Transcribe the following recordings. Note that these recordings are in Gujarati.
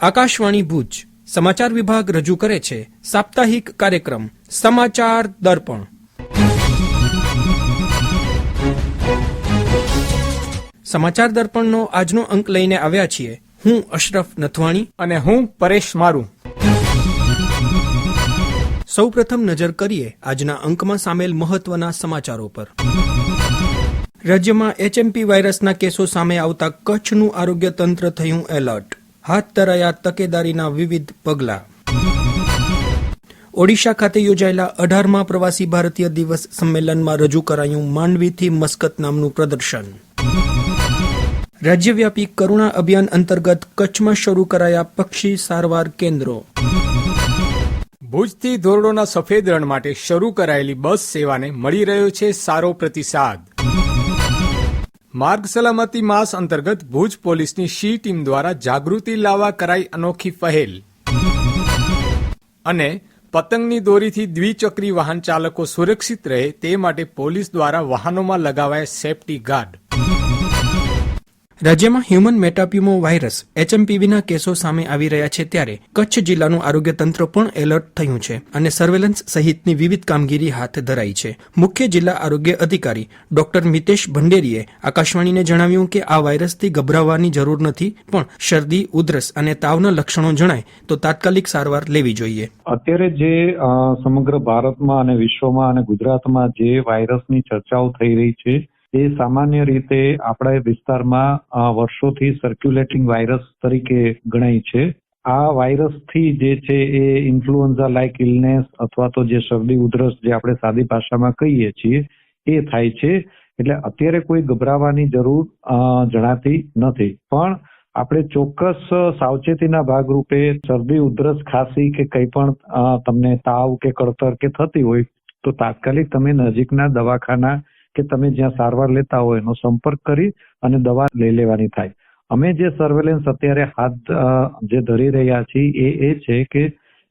આકાશવાણી ભુજ સમાચાર વિભાગ રજૂ કરે છે સાપ્તાહિક કાર્યક્રમ સમાચાર દર્પણ. સમાચાર દર્પણનો આજનો અંક લઈને આવ્યા છીએ હું અશરફ નથવાણી અને હું પરેશ મારું. સૌપ્રથમ નજર કરીએ આજના અંકમાં સામેલ મહત્વના સમાચારો પર. રાજ્યમાં એચએમપી વાયરસના કેસો સામે આવતા કચ્છનું આરોગ્ય તંત્ર થયું એલર્ટ. હાથ ધરાયા તકેદારીના વિવિધ પગલાં. ઓડિશા ખાતે યોજાયેલા અઢારમા પ્રવાસી ભારતીય દિવસ સંમેલનમાં રજૂ કરાયું માંડવીથી મસ્કત નામનું પ્રદર્શન. રાજ્યવ્યાપી કરુણા અભિયાન અંતર્ગત કચ્છમાં શરૂ કરાયા પક્ષી સારવાર કેન્દ્રો. ભુજથી ધોરડોના સફેદ રણ માટે શરૂ કરાયેલી બસ સેવાને મળી રહ્યો છે સારો પ્રતિસાદ. માર્ગ સલામતી માસ અંતર્ગત ભુજ પોલીસની શી ટીમ દ્વારા જાગૃતિ લાવવા કરાઈ અનોખી પહેલ. અને પતંગની દોરીથી દ્વિચક્રી વાહન ચાલકો સુરક્ષિત રહે તે માટે પોલીસ દ્વારા વાહનોમાં લગાવાયા સેફટી ગાર્ડ. રાજ્યમાં હ્યુમન મેટાપ્યુમો વાયરસ એચએમપીવીના કેસો સામે આવી રહ્યા છે ત્યારે કચ્છ જિલ્લાનું આરોગ્ય તંત્ર પણ એલર્ટ થયું છે અને સર્વેલન્સ સહિતની વિવિધ કામગીરી હાથ ધરાઈ છે. મુખ્ય જિલ્લા આરોગ્ય અધિકારી ડોક્ટર મિતેશ ભંડેરીએ આકાશવાણીને જણાવ્યું કે આ વાયરસથી ગભરાવાની જરૂર નથી, પણ શરદી, ઉધરસ અને તાવના લક્ષણો જણાય તો તાત્કાલિક સારવાર લેવી જોઈએ. અત્યારે જે સમગ્ર ભારતમાં અને વિશ્વમાં અને ગુજરાતમાં જે વાયરસની ચર્ચાઓ થઈ રહી છે એ સામાન્ય રીતે આપણા વિસ્તારમાં વર્ષોથી સર્ક્યુલેટિંગ વાયરસ તરીકે ગણાય છે. આ વાયરસથી જે છે એ ઇન્ફ્લુએન્ઝા લાઇક ઇલનેસ અથવા તો જે શરદી ઉધરસ જે આપણે સાદી ભાષામાં કહીએ છીએ, એ થાય છે. એટલે અત્યારે કોઈ ગભરાવાની જરૂર જણાતી નથી. પણ આપણે ચોક્કસ સાવચેતીના ભાગરૂપે શરદી ઉધરસ ખાંસી કે કંઈ પણ તમને તાવ કે કળતર કે થતી હોય, તો તાત્કાલિક તમે નજીકના દવાખાના કે તમે જ્યાં સારવાર લેતા હોય એનો સંપર્ક કરી અને દવા લઈ લેવાની થાય. અમે જે સર્વેલન્સ અત્યારે હાથ જે ધરી રહ્યા છીએ એ એ છે કે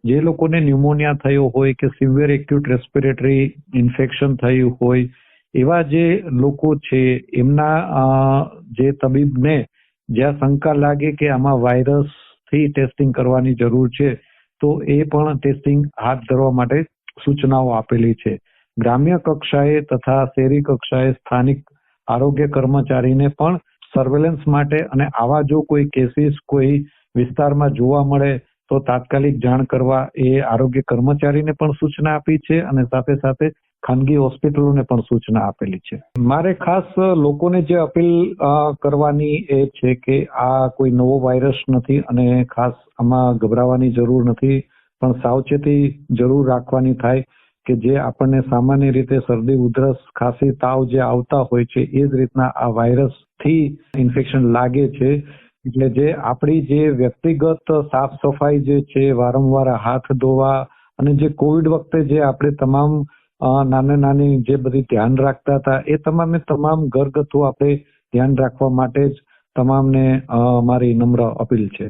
જે લોકોને ન્યુમોનિયા થયો હોય કે સિવિયર એક્યુટ રેસ્પિરેટરી ઇન્ફેક્શન થયું હોય, એવા જે લોકો છે, એમના જે તબીબને જ્યાં શંકા લાગે કે આમાં વાયરસથી ટેસ્ટિંગ કરવાની જરૂર છે, તો એ પણ ટેસ્ટિંગ હાથ ધરવા માટે સૂચનાઓ આપેલી છે. ગ્રામ્ય કક્ષાએ તથા શહેરી કક્ષાએ સ્થાનિક આરોગ્ય કર્મચારીને પણ સર્વેલન્સ માટે અને આવા જો કોઈ કેસીસ કોઈ વિસ્તારમાં જોવા મળે તો તાત્કાલિક જાણ કરવા એ આરોગ્ય કર્મચારીને પણ સૂચના આપી છે અને સાથે સાથે ખાનગી હોસ્પિટલોને પણ સૂચના આપેલી છે. મારે ખાસ લોકોને જે અપીલ કરવાની એ છે કે આ કોઈ નવો વાયરસ નથી અને ખાસ આમાં ગભરાવાની જરૂર નથી, પણ સાવચેતી જરૂર રાખવાની થાય કે જે આપણને સામાન્ય રીતે શરદી, ઉધરસ, ખાંસી, તાવ જે આવતા હોય છે, એ જ રીતના આ વાયરસથી ઇન્ફેક્શન લાગે છે. એટલે જે આપણી જે વ્યક્તિગત સાફ સફાઈ જે છે, વારંવાર હાથ ધોવા અને જે કોવિડ વખતે જે આપણે તમામ નાની નાની જે બધી ધ્યાન રાખતા હતા, એ તમામે તમામ ઘરગથ્થુ આપણે ધ્યાન રાખવા માટે જ તમામને મારી નમ્ર અપીલ છે.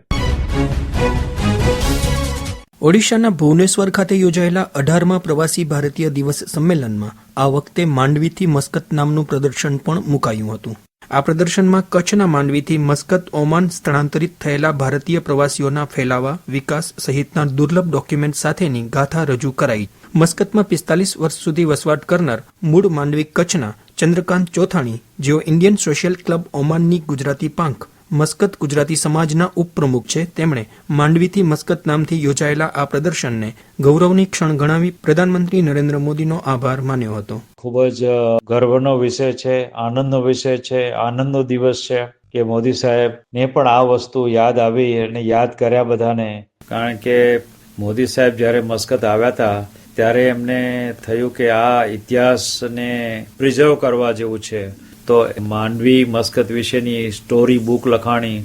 ઓડિશાના ભુવનેશ્વર ખાતે યોજાયેલા અઢારમાં પ્રવાસી ભારતીય દિવસ સંમેલનમાં આ વખતે માંડવીથી મસ્કત નામનું પ્રદર્શન પણ મુકાયું હતું. આ પ્રદર્શનમાં કચ્છના માંડવીથી મસ્કત ઓમાન સ્થળાંતરિત થયેલા ભારતીય પ્રવાસીઓના ફેલાવા, વિકાસ સહિતના દુર્લભ ડોક્યુમેન્ટ સાથેની ગાથા રજૂ કરાઈ. મસ્કતમાં પિસ્તાલીસ વર્ષ સુધી વસવાટ કરનાર મૂળ માંડવી કચ્છના ચંદ્રકાંત ચોથાણી, જેઓ ઇન્ડિયન સોશિયલ ક્લબ ઓમાનની ગુજરાતી પાંખ મસ્કત ગુજરાતી સમાજના ઉપપ્રમુખ છે. તેમણે માંડવીથી મસ્કત નામથી યોજાયેલા આ પ્રદર્શનને ગૌરવની ક્ષણ ગણાવી પ્રધાનમંત્રી નરેન્દ્ર મોદીનો આભાર માન્યો હતો. ખૂબ જ ગર્વનો વિષય છે, આનંદનો વિષય છે, આનંદનો દિવસ છે કે મોદી સાહેબ ને પણ આ વસ્તુ યાદ આવી અને યાદ કર્યા બધાને. કારણ કે મોદી સાહેબ જ્યારે મસ્કત આવ્યા હતા, ત્યારે એમને થયું કે આ ઇતિહાસને પ્રિઝર્વ કરવા જેવું છે. તો માંડવી, મસ્કત વિશેની સ્ટોરી બુક લખાણી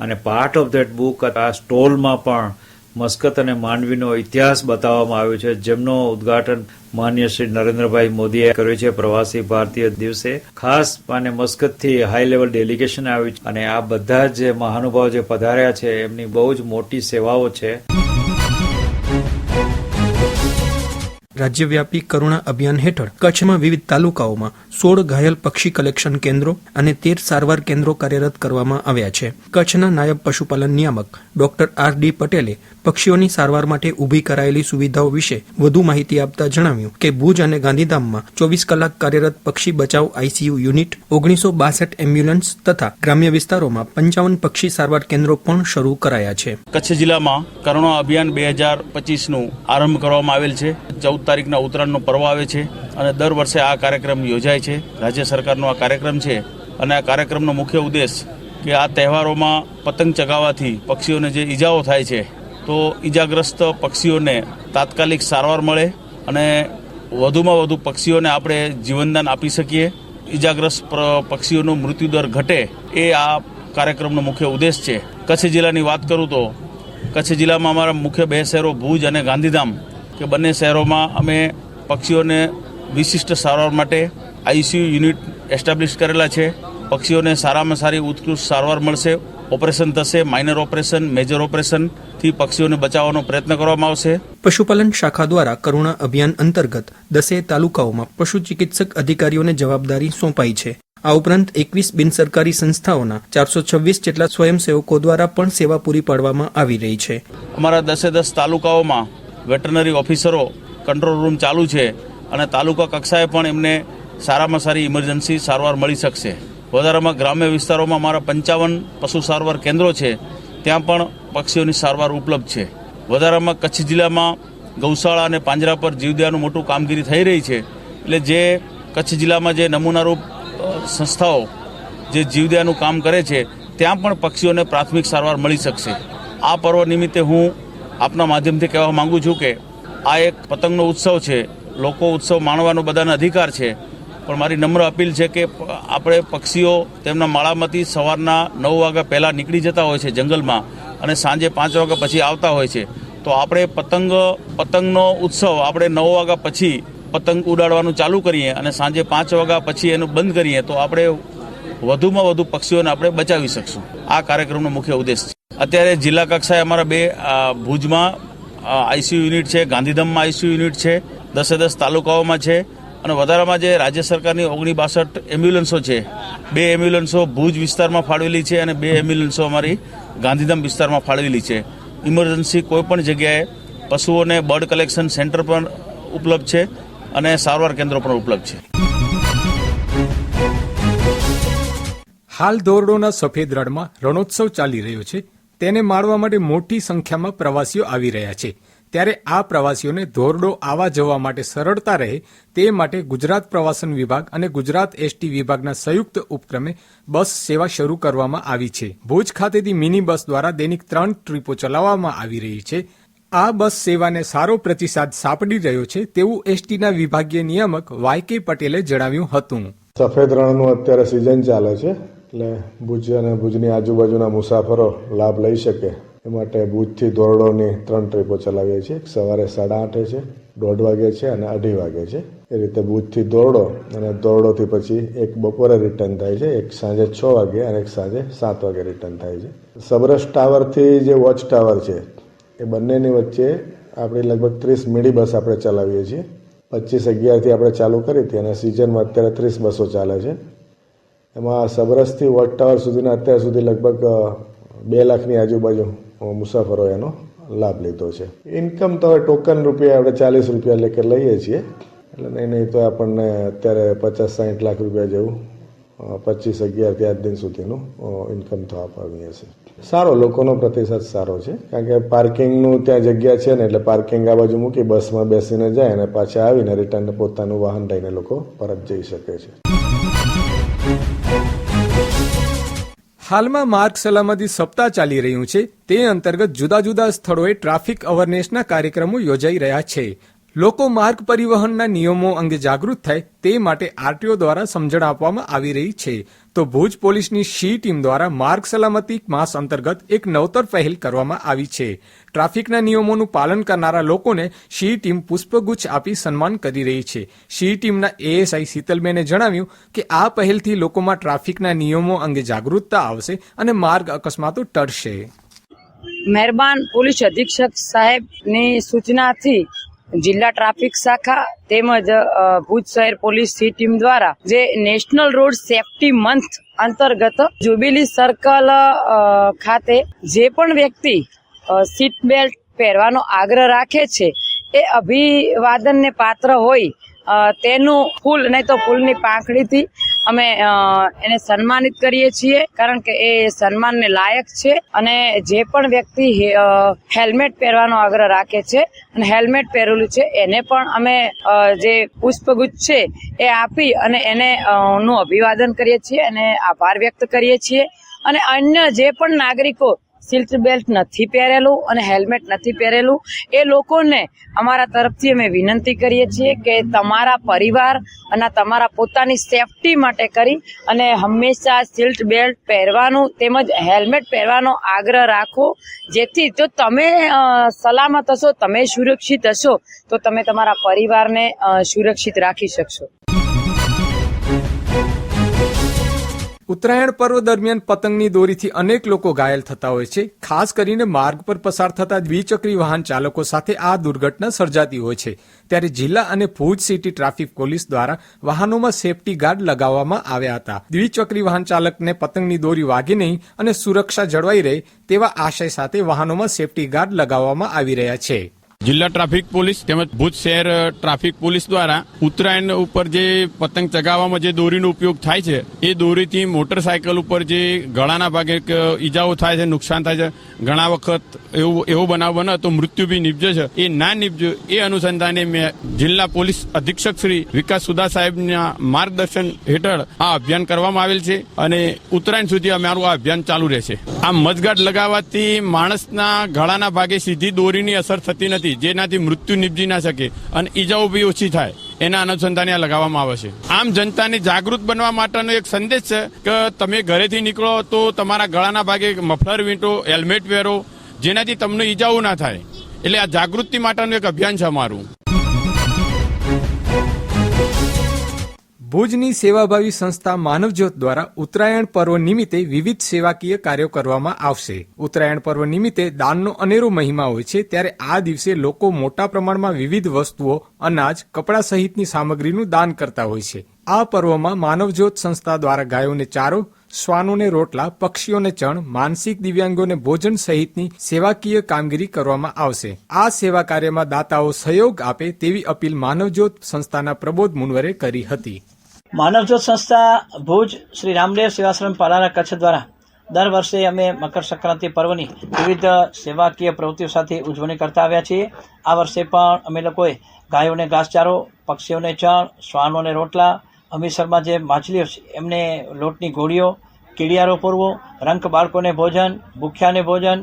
અને પાર્ટ ઓફ ધેટ બુક આ સ્ટોલમાં પણ મસ્કત અને માંડવીનો ઇતિહાસ બતાવવામાં આવ્યો છે. જેમનો ઉદ્ઘાટન માન્ય શ્રી નરેન્દ્રભાઈ મોદીએ કર્યું છે પ્રવાસી ભારતીય દિવસે. ખાસ અને મસ્કતથી હાઈ લેવલ ડેલિગેશન આવ્યું છે અને આ બધા જ મહાનુભાવ જે પધાર્યા છે, એમની બહુ જ મોટી સેવાઓ છે. રાજ્યવ્યાપી કરુણા અભિયાન હેઠળ કચ્છમાં વિવિધ તાલુકાઓમાં સોળ ઘાયલ પક્ષી કલેક્શન કેન્દ્રો અને તેર સારવાર કેન્દ્રો કાર્યરત કરવામાં આવ્યા છે. કચ્છના નાયબ પશુપાલન નિયામક ડોક્ટર આર ડી પટેલે પક્ષીઓની સારવાર માટે ઊભી કરાયેલી સુવિધાઓ વિશે વધુ માહિતી આપતા જણાવ્યું કે ભુજ અને ગાંધીધામમાં ચોવીસ કલાક કાર્યરત પક્ષી બચાવ આઈસીયુ યુનિટ, ઓગણીસો બાસઠ એમ્બ્યુલન્સ તથા ગ્રામ્ય વિસ્તારોમાં પંચાવન પક્ષી સારવાર કેન્દ્રો પણ શરૂ કરાયા છે. કચ્છ જિલ્લામાં કરુણા અભિયાન બે હજાર પચીસનું આરંભ કરવામાં આવેલ છે. ચૌદ તારીખના ઉત્તરાયણનો પર્વ આવે છે અને દર વર્ષે આ કાર્યક્રમ યોજાય છે. રાજ્ય સરકારનો આ કાર્યક્રમ છે અને આ કાર્યક્રમનો મુખ્ય ઉદ્દેશ કે આ તહેવારોમાં પતંગ ચગાવવાથી પક્ષીઓને જે ઈજાઓ થાય છે, તો ઈજાગ્રસ્ત પક્ષીઓને તાત્કાલિક સારવાર મળે અને વધુમાં વધુ પક્ષીઓને આપણે જીવનદાન આપી શકીએ. ઈજાગ્રસ્ત પક્ષીઓનો મૃત્યુદર ઘટે એ આ કાર્યક્રમનો મુખ્ય ઉદ્દેશ છે. કચ્છ જિલ્લાની વાત કરું તો કચ્છ જિલ્લામાં અમારા મુખ્ય બે શહેરો ભુજ અને ગાંધીધામ કે બંને શહેરોમાં અમે પક્ષીઓને વિશિષ્ટ સારવાર માટે આઈસીયુ યુનિટ એસ્ટાબ્લિશ કરેલા છે. પક્ષીઓને સારામાં સારી ઉત્કૃષ્ટ સારવાર મળશે. ઓપરેશન થશે માઇનર ઓપરેશન મેજર ઓપરેશનથી પક્ષીઓને બચાવવાનો પ્રયત્ન કરવામાં આવશે. પશુપાલન શાખા દ્વારા કરુણા અભિયાન અંતર્ગત દસે તાલુકાઓમાં પશુ ચિકિત્સક અધિકારીઓને જવાબદારી સોંપાઈ છે. આ ઉપરાંત એકવીસ બિનસરકારી સંસ્થાઓના ચારસો છવ્વીસ જેટલા સ્વયંસેવકો દ્વારા પણ સેવા પૂરી પાડવામાં આવી રહી છે. અમારા દસે દસ તાલુકાઓમાં વેટરનરી ઓફિસરો કંટ્રોલ રૂમ ચાલુ છે અને તાલુકા કક્ષાએ પણ એમને સારામાં સારી ઇમરજન્સી સારવાર મળી શકશે. વધારામાં ગ્રામ્ય વિસ્તારોમાં અમારા પંચાવન પશુ સારવાર કેન્દ્રો છે, ત્યાં પણ પક્ષીઓની સારવાર ઉપલબ્ધ છે. વધારામાં કચ્છ જિલ્લામાં ગૌશાળા અને પાંજરા પર જીવદયાનું મોટું કામગીરી થઈ રહી છે, એટલે જે કચ્છ જિલ્લામાં જે નમૂનારૂપ સંસ્થાઓ જે જીવદયાનું કામ કરે છે, ત્યાં પણ પક્ષીઓને પ્રાથમિક સારવાર મળી શકશે. આ પર્વ નિમિત્તે હું આપના માધ્યમથી કહેવા માંગુ છું કે આ એક પતંગનો ઉત્સવ છે. લોકો ઉત્સવ માણવાનો બધાને અધિકાર છે. પણ મારી નમ્ર અપીલ છે કે આપણે પક્ષીઓ તેમના માળામાંથી સવારના નવ વાગ્યા પહેલાં નીકળી જતા હોય છે જંગલમાં અને સાંજે પાંચ વાગ્યા પછી આવતા હોય છે. તો આપણે પતંગ, પતંગનો ઉત્સવ આપણે નવ વાગ્યા પછી પતંગ ઉડાડવાનું ચાલુ કરીએ અને સાંજે પાંચ વાગ્યા પછી એનું બંધ કરીએ તો આપણે વધુમાં વધુ પક્ષીઓને આપણે બચાવી શકશું. આ કાર્યક્રમનો મુખ્ય ઉદ્દેશ છે. અત્યારે જિલ્લા કક્ષાએ અમારા બે ભુજમાં આઈસીયુ યુનિટ છે, ગાંધીધામમાં આઈસીયુ યુનિટ છે, દસે દસ તાલુકાઓમાં છે અને વધારામાં જે રાજ્ય સરકારની ઓગણી બાસઠ એમ્બ્યુલન્સો છે, બે એમ્બ્યુલન્સો ભુજ વિસ્તારમાં ફાળવેલી છે અને બે એમ્બ્યુલન્સો અમારી ગાંધીધામ વિસ્તારમાં ફાળવેલી છે. ઇમરજન્સી કોઈપણ જગ્યાએ પશુઓને બર્ડ કલેક્શન સેન્ટર પણ ઉપલબ્ધ છે અને સારવાર કેન્દ્રો પણ ઉપલબ્ધ છે. હાલ ધોરડોના સફેદ રણમાં રણોત્સવ ચાલી રહ્યો છે. તેને માણવા માટે મોટી સંખ્યામાં પ્રવાસીઓ આવી રહ્યા છે. ત્યારે આ પ્રવાસીઓને ધોરડો આવવા જવા માટે સરળતા રહે તે માટે ગુજરાત પ્રવાસન વિભાગ અને ગુજરાત એસટી વિભાગના સંયુક્ત ઉપક્રમે બસ સેવા શરૂ કરવામાં આવી છે. ભુજ ખાતેથી મિની બસ દ્વારા દૈનિક ત્રણ ટ્રીપો ચલાવવામાં આવી રહી છે. આ બસ સેવાને સારો પ્રતિસાદ સાંપડી રહ્યો છે તેવું એસટીના વિભાગીય નિયામક વાય કે પટેલે જણાવ્યું હતું. સફેદ રણનું અત્યારે સિઝન ચાલે છે. એટલે ભુજ અને ભુજની આજુબાજુના મુસાફરો લાભ લઈ શકે. એ માટે ભુજથી ધોરડોની ત્રણ ટ્રીપો ચલાવીએ છીએ. સવારે સાડા આઠે છે, દોઢ વાગે છે અને અઢી વાગે છે. એ રીતે ભુજથી દોરડો અને દોરડોથી પછી એક બપોરે રિટર્ન થાય છે. એક સાંજે છ વાગે અને એક સાંજે સાત વાગે રિટર્ન થાય છે. સબરસ ટાવરથી જે વોચ ટાવર છે, એ બંનેની વચ્ચે આપણે લગભગ ત્રીસ મીડી બસ આપણે ચલાવીએ છીએ. પચીસ અગિયારથી આપણે ચાલુ કરી હતી અને સિઝનમાં અત્યારે ત્રીસ બસો ચાલે છે. એમાં સબરસથી વોચ ટાવર સુધીના અત્યાર સુધી લગભગ બે લાખની આજુબાજુ મુસાફરો એનો લાભ લીધો છે. ઇન્કમ તો હવે ટોકન રૂપિયા આપણે ચાલીસ રૂપિયા લેકે લઈએ છીએ. એટલે નહીં નહીં તો આપણને અત્યારે પચાસ સાઠ લાખ રૂપિયા જેવું પચીસ અગિયારથી આજ દિન સુધીનું ઇન્કમ તો અપાવીએ છીએ. સારો, લોકોનો પ્રતિસાદ સારો છે. કારણ કે પાર્કિંગનું ત્યાં જગ્યા છે ને એટલે પાર્કિંગ આ બાજુ મૂકી બસમાં બેસીને જાય અને પાછા આવીને રિટર્ન પોતાનું વાહન લઈને લોકો પરત જઈ શકે છે. હાલમાં માર્ગ સલામતી સપ્તાહ ચાલી રહ્યું છે. તે અંતર્ગત જુદા જુદા સ્થળોએ ટ્રાફિક અવેરનેસના કાર્યક્રમો યોજાઈ રહ્યા છે. લોકો માર્ગ પરિવહનના નિયમો અંગે જાગૃત થાય તે માટે આરટીઓ દ્વારા સમજણ આપવામાં આવી રહી છે. તો ભુજ પોલીસની શી ટીમ દ્વારા માર્ગ સલામતી માસ અંતર્ગત એક નવતર પહેલ કરવામાં આવી છે. ટ્રાફિકના નિયમોનું પાલન કરનારા લોકોને શી ટીમ પુષ્પગુચ્છ આપી સન્માન કરી રહી છે. શી ટીમના એએસઆઈ શીતલબેને જણાવ્યું કે આ પહેલથી લોકોમાં ટ્રાફિકના નિયમો અંગે જાગૃતતા આવશે અને માર્ગ અકસ્માતો ટળશે. મહેરબાન પોલીસ અધિક્ષક સાહેબની સૂચનાથી જિલ્લા ટ્રાફિક શાખા તેમજ ભુજ શહેર પોલીસ ટીમ દ્વારા જે નેશનલ રોડ સેફટી મંથ અંતર્ગત જુબિલી સર્કલ ખાતે જે પણ વ્યક્તિ સીટ બેલ્ટ પહેરવાનો આગ્રહ રાખે છે, એ અભિવાદનને પાત્ર હોય તેનું ફૂલ, નહીં તો ફૂલની પાંખડીથી અમે એને સન્માનિત કરીએ છીએ, કારણ કે એ સન્માનને લાયક છે અને જે પણ વ્યક્તિ હેલ્મેટ પહેરવાનો આગ્રહ રાખે છે અને હેલ્મેટ પહેરેલું છે, એને પણ અમે જે પુષ્પગુચ્છ છે એ આપી અને એને નું અભિવાદન કરીએ છીએ અને આભાર વ્યક્ત કરીએ છીએ. અને અન્ય જે પણ નાગરિકો સીટ બેલ્ટ નથી પહેરેલું અને હેલ્મેટ નથી પહેરેલું. એ લોકોને અમારા તરફથી અમે વિનંતી કરીએ છીએ કે તમારા પરિવાર અને તમારા પોતાની સેફટી માટે કરી અને હંમેશા સીટ બેલ્ટ પહેરવાનું તેમજ હેલ્મેટ પહેરવાનો આગ્રહ રાખો. જેથી જો તમે સલામત હશો, તમે સુરક્ષિત હશો, તો તમે તમારા પરિવારને સુરક્ષિત રાખી શકશો. ઉત્તરાયણ પર્વ દરમિયાન પતંગની દોરીથી અનેક લોકો ઘાયલ થતા હોય છે. ખાસ કરીને માર્ગ પર પસાર થતા દ્વિચક્રી વાહન ચાલકો સાથે આ દુર્ઘટના સર્જાતી હોય છે. ત્યારે જિલ્લા અને ભુજ સિટી ટ્રાફિક પોલીસ દ્વારા વાહનોમાં સેફટી ગાર્ડ લગાવવામાં આવ્યા હતા. દ્વિચક્રી વાહન ચાલકને પતંગની દોરી વાગે નહીં અને સુરક્ષા જળવાઈ રહે તેવા આશય સાથે વાહનોમાં સેફટી ગાર્ડ લગાવવામાં આવી રહ્યા છે. જિલ્લા ટ્રાફિક પોલીસ તેમજ ભુજ શહેર ટ્રાફિક પોલીસ દ્વારા ઉત્તરાયણ ઉપર જે પતંગ ચગાવવામાં જે દોરીનો ઉપયોગ થાય છે, એ દોરીથી મોટરસાયકલ ઉપર જે ગળાના ભાગે ઈજાઓ થાય છે, નુકસાન થાય છે, ઘણા વખત એવું, એવો બનાવ બને તો મૃત્યુ બી નિપજે છે. એ ના નિપજે, એ અનુસંધાને મેં જિલ્લા પોલીસ અધિક્ષક શ્રી વિકાસ સુધા સાહેબના માર્ગદર્શન હેઠળ આ અભિયાન કરવામાં આવેલ છે અને ઉત્તરાયણ સુધી અમારું આ અભિયાન ચાલુ રહેશે. આ મજગાટ લગાવવાથી માણસના ગળાના ભાગે સીધી દોરીની અસર થતી નથી. જેનાથી મૃત્યુ નિપજી ના શકે અને ઈજાઓ બી ઓછી થાય, એના અનુસંધાને આ લગાવવામાં આવે છે. આમ જનતાને જાગૃત બનવા માટેનો એક સંદેશ છે કે તમે ઘરેથી નીકળો તો તમારા ગળાના ભાગે મફલર વીંટો, હેલ્મેટ પહેરો, જેનાથી તમને ઈજાઓ ના થાય. એટલે આ જાગૃતિ માટેનું એક અભિયાન છે અમારું. ભુજની સેવાભાવી સંસ્થા માનવજ્યોત દ્વારા ઉત્તરાયણ પર્વ નિમિત્તે વિવિધ સેવાકીય કાર્યો કરવામાં આવશે. ઉત્તરાયણ પર્વ નિમિત્તે દાનનો અનેરો મહિમા હોય છે, ત્યારે આ દિવસે લોકો મોટા પ્રમાણમાં વિવિધ વસ્તુઓ, અનાજ, કપડાં સહિતની સામગ્રીનું દાન કરતા હોય છે. આ પર્વમાં માનવજ્યોત સંસ્થા દ્વારા ગાયોને ચારો, શ્વાનોને રોટલા, પક્ષીઓને ચણ, માનસિક દિવ્યાંગોને ભોજન સહિતની સેવાકીય કામગીરી કરવામાં આવશે. આ સેવા કાર્યમાં દાતાઓ સહયોગ આપે તેવી અપીલ માનવજ્યોત સંસ્થાના પ્રબોધ મુનવરે કરી હતી. માનવજ્યોત સંસ્થા ભુજ શ્રી રામદેવ સેવાશ્રમ પાલારા કચ્છ દ્વારા દર વર્ષે અમે મકર સંક્રાંતિ પર્વની વિવિધ સેવાકીય પ્રવૃત્તિઓ સાથે ઉજવણી કરતા આવ્યા છીએ. આ વર્ષે પણ અમે લોકોએ ગાયોને ઘાસચારો, પક્ષીઓને ચણ, શ્વાનોને રોટલા અમીસરમાં જે માછલીઓ છે, એમને લોટની ગોળીઓ, કીડિયારો પૂરવો રંક બાળકોને ભોજન, ભૂખ્યાને ભોજન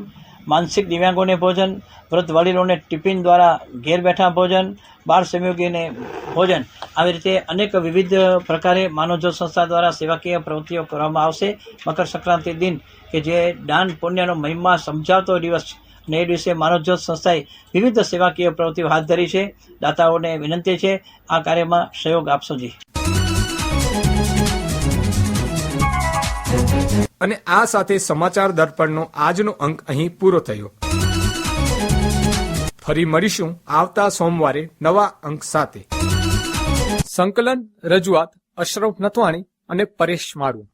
માનસિક દિવ્યાંગોને ભોજન, વૃદ્ધ વડીલોને ટિફિન દ્વારા ઘેર બેઠા ભોજન, બાળ સંયોગીને ભોજન. આવી રીતે અનેક વિવિધ પ્રકારે માનવજ્યોત સંસ્થા દ્વારા સેવાકીય પ્રવૃત્તિઓ કરવામાં આવશે. મકર સંક્રાંતિ દિન, કે જે દાન પુણ્યનો મહિમા સમજાવતો દિવસ અને એ દિવસે માનવજ્યોત સંસ્થાએ વિવિધ સેવાકીય પ્રવૃત્તિઓ હાથ ધરી છે. દાતાઓને વિનંતી છે, આ કાર્યમાં સહયોગ આપશો જી. અને આ સાથે સમાચાર દર્પણનો આજનો અંક અહીં પૂરો થયો ફરી મળીશું આવતા સોમવારે નવા અંક સાથે સંકલન, રજૂઆત અશરફ નથવાણી અને પરેશ મારું